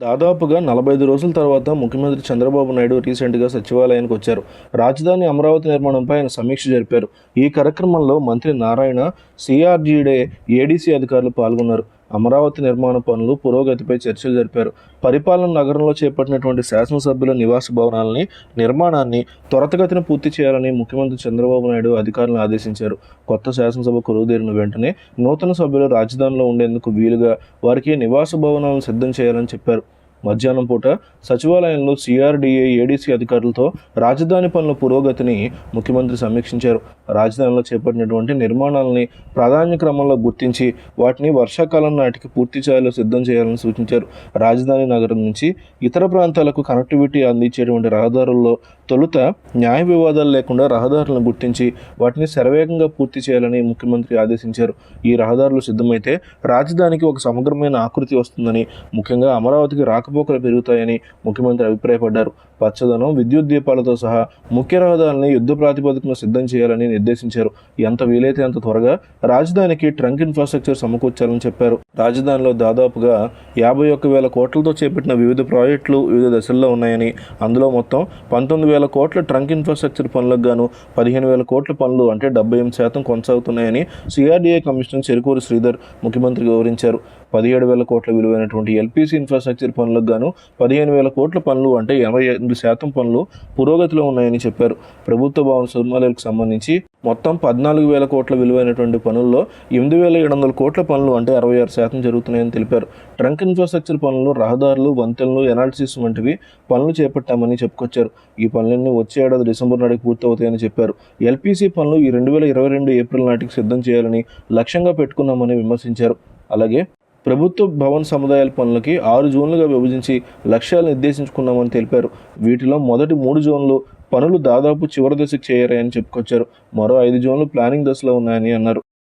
దాదాపుగా నలభై ఐదు రోజుల తర్వాత ముఖ్యమంత్రి చంద్రబాబు నాయుడు రీసెంట్గా సచివాలయానికి వచ్చారు. రాజధాని అమరావతి నిర్మాణంపై ఆయన సమీక్ష జరిపారు. ఈ కార్యక్రమంలో మంత్రి నారాయణ సిఆర్జీడే ఏడీసీ అధికారులు పాల్గొన్నారు. అమరావతి నిర్మాణ పనులు పురోగతిపై చర్చలు జరిపారు. పరిపాలన నగరంలో చేపట్టినటువంటి శాసనసభ్యుల నివాస భవనాలని నిర్మాణాన్ని త్వరతగతిన పూర్తి చేయాలని ముఖ్యమంత్రి చంద్రబాబు నాయుడు అధికారులను ఆదేశించారు. కొత్త శాసనసభ కొలువుదీరిన వెంటనే నూతన సభ్యులు రాజధానిలో ఉండేందుకు వీలుగా వారికి నివాస భవనాలను సిద్ధం చేయాలని చెప్పారు. మధ్యాహ్నం పూట సచివాలయంలో సిఆర్డీఏ ఏడీసీ అధికారులతో రాజధాని పనుల పురోగతిని ముఖ్యమంత్రి సమీక్షించారు. రాజధానిలో చేపట్టినటువంటి నిర్మాణాలని ప్రాధాన్య క్రమంలో గుర్తించి వాటిని వర్షాకాలం నాటికి పూర్తి స్థాయిలో సిద్ధం చేయాలని సూచించారు. రాజధాని నగరం నుంచి ఇతర ప్రాంతాలకు కనెక్టివిటీ అందించేటువంటి రహదారుల్లో తొలుత న్యాయ వివాదాలు లేకుండా రహదారులను గుర్తించి వాటిని శరవేగంగా పూర్తి చేయాలని ముఖ్యమంత్రి ఆదేశించారు. ఈ రహదారులు సిద్ధమైతే రాజధానికి ఒక సమగ్రమైన ఆకృతి వస్తుందని ముఖ్యంగా అమరావతికి రాకపోకలు పెరుగుతాయని ముఖ్యమంత్రి అభిప్రాయపడ్డారు. పచ్చదనం విద్యుత్ దీపాలతో సహా ముఖ్య రహదారులను యుద్ధ ప్రాతిపదికన సిద్ధం చేయాలని నిర్దేశించారు. ఎంత వీలైతే అంత త్వరగా రాజధానికి ట్రంక్ ఇన్ఫ్రాస్ట్రక్చర్ సమకూర్చాలని చెప్పారు. రాజధానిలో దాదాపుగా యాభై ఒక్క వేల కోట్లతో చేపట్టిన వివిధ ప్రాజెక్టులు వివిధ దశల్లో ఉన్నాయని అందులో మొత్తం పంతొమ్మిది వేల కోట్ల ట్రంక్ ఇన్ఫ్రాస్ట్రక్చర్ పనులకు గాను పదిహేను వేల కోట్ల పనులు అంటే డెబ్బై ఎనిమిది శాతం కొనసాగుతున్నాయని సిఆర్డీఏ కమిషనర్ చెరుకూరి శ్రీధర్ ముఖ్యమంత్రికి వివరించారు. పదిహేడు వేల కోట్ల విలువైనటువంటి ఎల్పిసి ఇన్ఫ్రాస్ట్రక్చర్ పనులకు గాను పదిహేను వేల కోట్ల పనులు అంటే ఎనభై ఎనిమిది శాతం పనులు పురోగతిలో ఉన్నాయని చెప్పారు. ప్రభుత్వ భవన సుమాలకు సంబంధించి మొత్తం పద్నాలుగు వేల కోట్ల విలువైనటువంటి పనుల్లో ఎనిమిది వేల ఏడు వందల కోట్ల పనులు అంటే అరవై ఆరు శాతం జరుగుతున్నాయని తెలిపారు. ట్రంక్ ఇన్ఫ్రాస్ట్రక్చర్ పనులు రహదారులు వంతెనలు ఎనాలిసిస్ వంటివి పనులు చేపట్టామని చెప్పుకొచ్చారు. ఈ పనులన్నీ వచ్చే ఏడాది డిసెంబర్ నాటికి పూర్తవుతాయని చెప్పారు. ఎల్పీసీ పనులు ఈ రెండు వేల ఇరవై రెండు ఏప్రిల్ నాటికి సిద్ధం చేయాలని లక్ష్యంగా పెట్టుకున్నామని విమర్శించారు. అలాగే ప్రభుత్వ భవన సముదాయాల పనులకి ఆరు జోన్లుగా విభజించి లక్ష్యాలు నిర్దేశించుకున్నామని తెలిపారు. వీటిలో మొదటి మూడు జోన్లు పనులు దాదాపు చివరి దశకు చేరాయని చెప్పుకొచ్చారు. మరో ఐదు జోన్లు ప్లానింగ్ దశలో ఉన్నాయని అన్నారు.